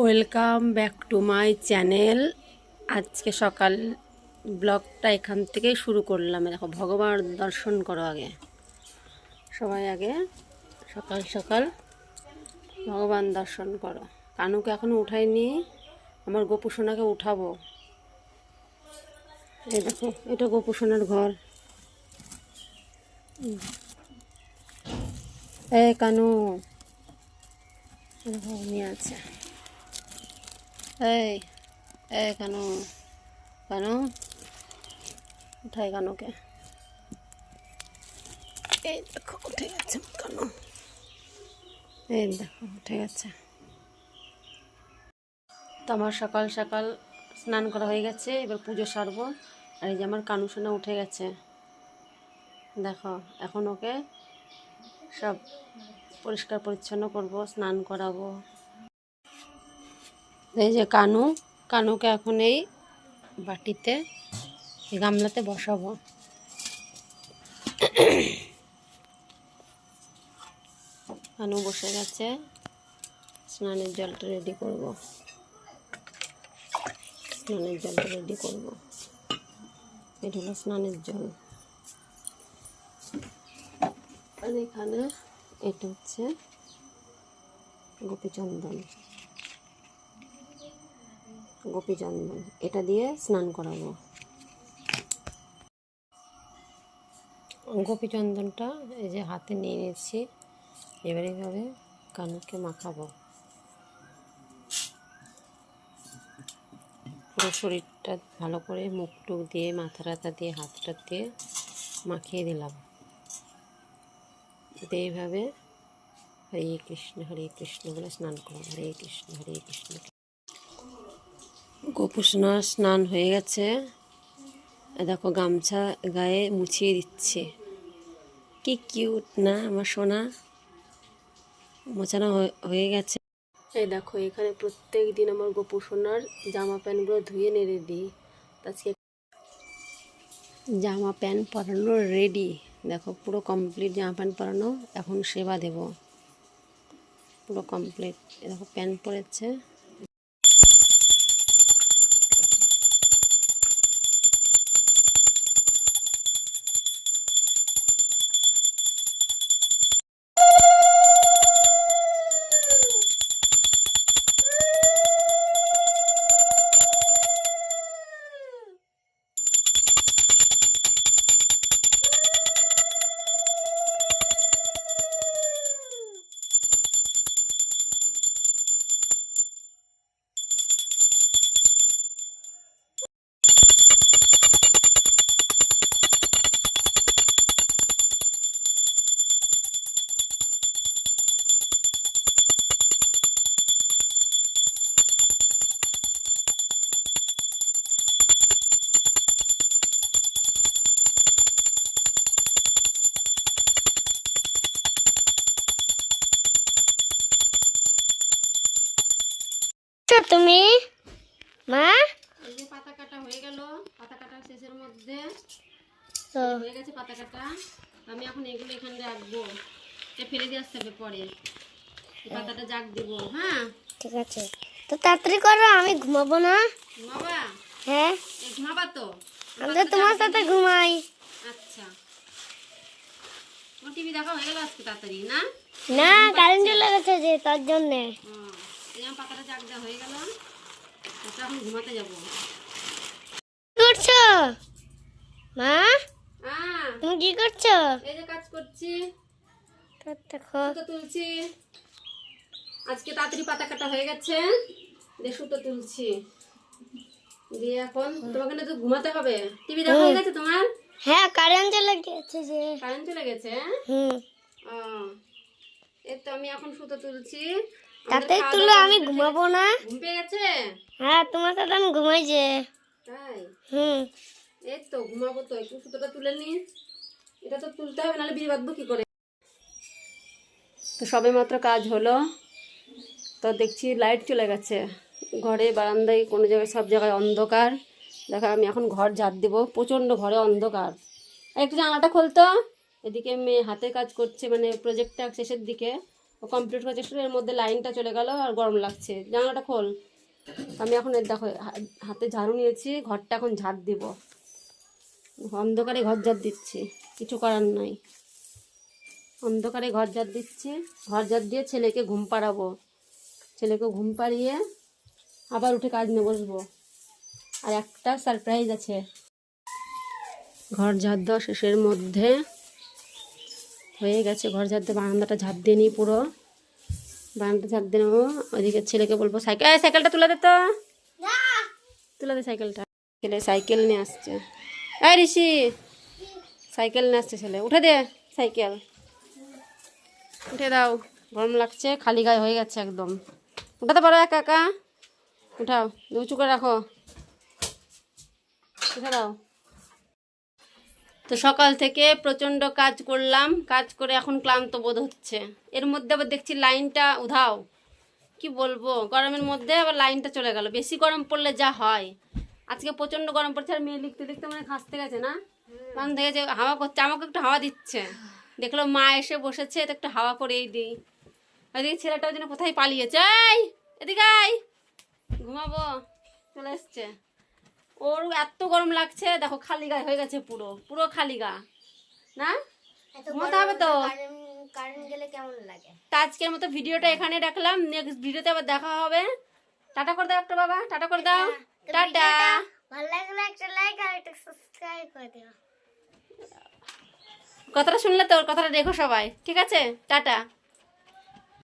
Welcome back to my channel আজকে সকাল ব্লগটা এখান থেকেই শুরু করলাম। দেখো, ভগবান দর্শন করো আগে। সবাই আগে, সকাল সকাল ভগবান দর্শন করো। কানুকে এখনও উঠাইনি, আমার গোপুসোনাকে উঠাবো। এই দেখো, এটা গোপুসোনার ঘর। এ কানু। উনি আছে। এই এই কানু কানু, উঠাই কানুকে। এই দেখো, উঠে গেছে কানু। এই দেখো, উঠে গেছে। তো আমার সকাল সকাল স্নান করা হয়ে গেছে, এবার পুজো সারবো। আর এই যে আমার কানু সোনা উঠে গেছে। দেখো, এখন ওকে সব পরিষ্কার পরিচ্ছন্ন করব, স্নান করাবো। এই যে কানু, কানুকে এখন এই বাটিতে গামলাতে বসাবো। কানু বসে গেছে, স্নানের জলটা রেডি করব। স্নানের জলটা রেডি করব। এটা হলো স্নানের জল। এখানে এটা হচ্ছে গোপীচন্দন। গোপীচন্দন এটা দিয়ে স্নান করাবো। গোপীচন্দনটা এই যে হাতে নিয়ে নিয়েছি এবার এইভাবে কানুকে মাখাবো। পুরো শরীরটা ভালো করে মুখ টুক দিয়ে মাথা টাথা দিয়ে, হাতটা দিয়ে মাখিয়ে দিলাম। এইভাবে হরে কৃষ্ণ হরে কৃষ্ণ বলে স্নান করো হরে কৃষ্ণ হরে কৃষ্ণ। গোপুসোনা স্নান হয়ে গেছে। দেখো গামছা গায়ে মুছিয়ে দিচ্ছে। কি কিউট না আমার সোনা। মোছানো হয়ে- হয়ে গেছে। এই দেখো, এখানে প্রত্যেক দিন আমার গোপু সোনার জামা প্যান্টগুলো ধুয়ে নেড়ে দিই আজকে জামা প্যান্ট পরানো রেডি দেখো, পুরো কমপ্লিট জামা প্যান্ট পরানো। এখন সেবা দেব। পুরো কমপ্লিট দেখো, প্যান্ট পরেছে। তো তুমি? মা? এই যে পাতা কাটা হয়ে গেল। পাতা কাটা শেষের মধ্যে হয়ে গেছে পাতা কাটা। আমি এখন এগুলো এখানে রাখব। এটা ফেলে দিয়ে আসতে হবে পরে। পাতাটা জাগ দিব হ্যাঁ? ঠিক আছে। তো তাড়াতাড়ি করো আমি ঘুমাবো না। ঘুমাবা? হ্যাঁ। ঘুমাবা তো। আমি তো তোমার সাথে ঘুমাই। আচ্ছা। টিভি দেখা হয়ে গেল আজকে তাড়াতাড়ি না? না কারেন্ট চলে গেছে যে তার জন্যে। ও, পাতাটা দেওয়া হয়ে গেল। এটা এখন ঘুমাতে যাব। করছ? মা? তুমি কি করছ? এই যে কাজ করছি। তো দেখো। সুতো তুলছি। আজকে তাড়াতাড়ি পাতা কাটা হয়ে গেছে। দিয়ে সুতো তুলছি। দিয়ে এখন তোমাকে না তো ঘুমাতে হবে। টিভি দেখা হয়ে গেছে তোমার? হ্যাঁ কারেন্ট চলে গেছে যে। কারেন্ট চলে গেছে? হুম। ও। এই তো আমি এখন সুতো তুলছি। তাতে তুলো আমি ঘুমাবো না। ঘুম পেয়ে গেছে? হ্যাঁ তোমার সাথে আমি ঘুমাই যে তাই? হুম। এই তো ঘুমাবো তো একটু সুতোটা তুলে নি। এটা তো তুলতে হবে নাহলে বিয়ে বাঁধবো কি করে? তো সবে মাত্র কাজ হলো। তো দেখছি লাইট চলে গেছে। ঘরে বারান্দায় কোনো জায়গায় সব জায়গায় অন্ধকার। দেখো আমি এখন ঘর ঝাড় দেবো। প্রচণ্ড ঘরে অন্ধকার। একটু জানলাটা খুলতো এদিকে মেয়ে হাতে কাজ করছে মানে প্রজেক্টটা শেষের দিকে। কমপ্লিট হয়েছে। এর মধ্যে লাইনটা চলে গেল আর গরম লাগছে। জানলাটা খোল। আমি এখন দেখো হাতে ঝাড়ু নিয়েছি, ঘরটা এখন ঝাড় দিব। অন্ধকারে ঘর ঝাড় দিচ্ছি, কিছু করার নাই। অন্ধকারে ঘর ঝাড় দিচ্ছি, ঘর ঝাড় দিয়ে ছেলেকে ঘুম পাড়াবো। ছেলেকে ঘুম পাড়িয়ে আবার উঠে কাজ নিয়ে বসবো। আর একটা সারপ্রাইজ আছে। ঘর ঝাড় দেওয়া শেষের মধ্যে হয়ে গেছে ঘর ঝাড় দিয়ে বারান্দাটা ঝাঁপ দিয়ে নিই পুরো। বারান্দাটা ঝাড় দিয়ে নেব। ওইদিকে ছেলেকে বলব সাইকেল সাইকেলটা তুলে দে তো। তুলে দে সাইকেলটা। ছেলে সাইকেল নিয়ে আসছে। এই ঋষি সাইকেল নিয়ে আসছে ছেলে। উঠে দে সাইকেল। উঠে দাও। গরম লাগছে খালি গায়ে হয়ে গেছে একদম। উঠাতে পারো একা একা? উঠাও উঁচু করে রাখো। উঠে দাও। তো সকাল থেকে প্রচণ্ড কাজ করলাম, কাজ করে এখন ক্লান্ত বোধ হচ্ছে। এর মধ্যে আবার দেখছি লাইনটা উধাও। কি বলব, গরমের মধ্যে আবার লাইনটা চলে গেল। বেশি গরম পড়লে যা হয়। আজকে প্রচণ্ড গরম পড়ছে, আর মেয়ে লিখতে লিখতে মানে খাসতে গেছে না? কারণ দেখেছে হাওয়া করছে, আমাকে একটু হাওয়া দিচ্ছে। দেখল মা এসে বসেছে তো একটু হাওয়া করেই দিই। ওইদিকে ছেলেটাও যেন কোথায় পালিয়েছে, এই, এদিকে ঘুমাবো, চলে এসছে। ওর এত গরম লাগছে দেখো খালি গায়ে হয়ে গেছে পুরো পুরো খালি গা। না? ঘুমাতে হবে তো? কারেন্ট গেলে কেমন লাগে? তা আজকের মতো ভিডিওটা এখানে রাখলাম নেক্সট ভিডিওতে আবার দেখা হবে। টাটা করে দাও একটা বাবা টাটা করে দাও। টাটা। ভালো লাগলে একটা লাইক আর একটা সাবস্ক্রাইব করে দিও। কথাটা শুনলে তো ওর কথাটা দেখো সবাই। ঠিক আছে? টাটা।